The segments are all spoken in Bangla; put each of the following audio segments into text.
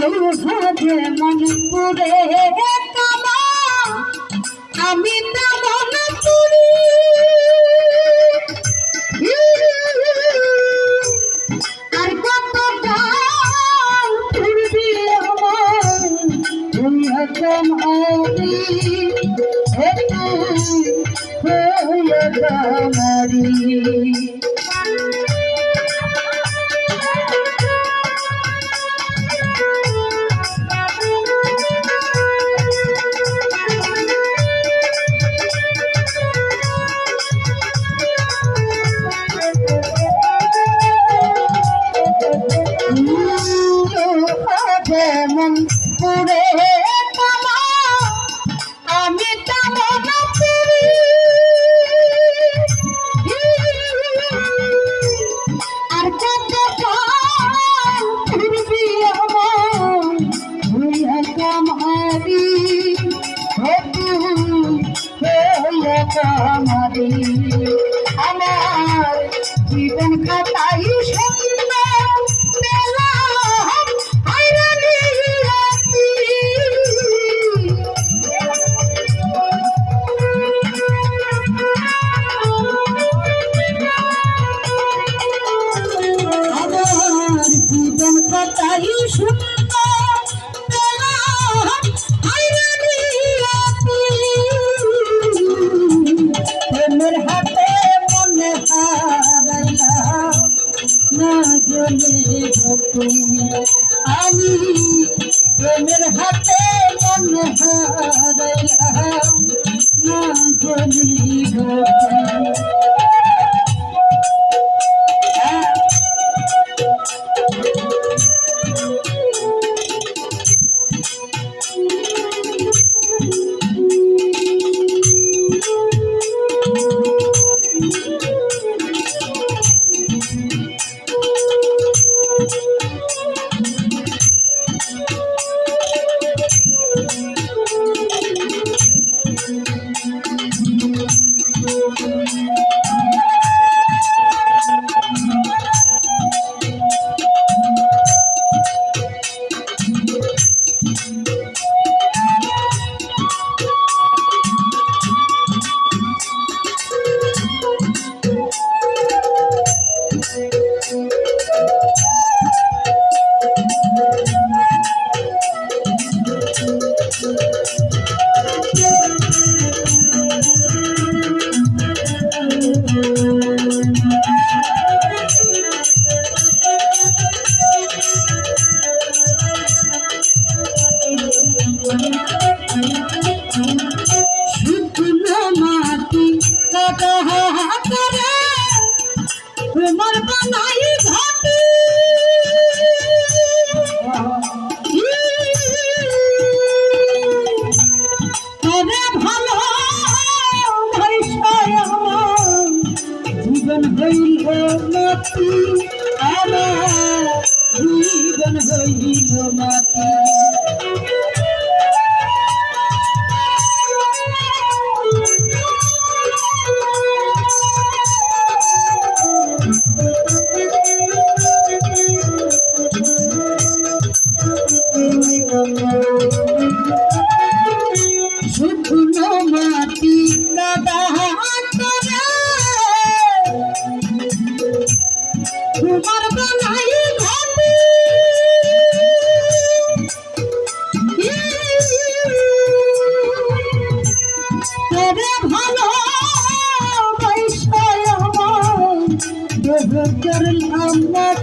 লোহারে মনপুরে আমি তেমন পুরি আর কত ঘুরবি আমার তুমি আমারি কমারি কমারি। আমার জীবন খাতাই সুন্দর জীবন কথাই শুন la la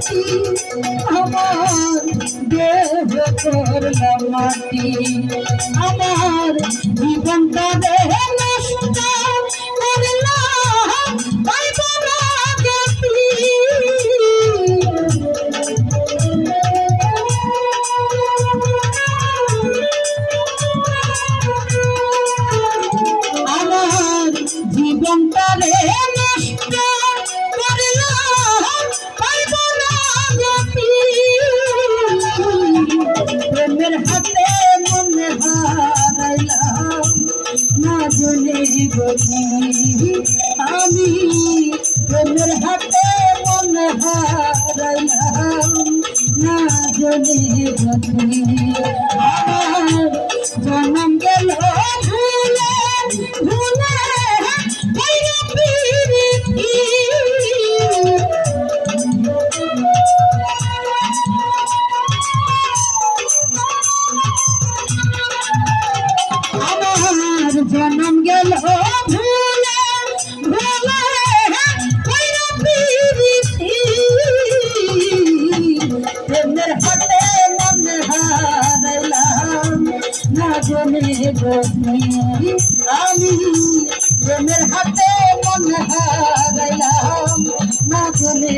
আছি আমার দেহ করলাম মাটি আমার জীবনটা দেহ You. আমি প্রেমের হাতে মন হারাইলাম না জেনে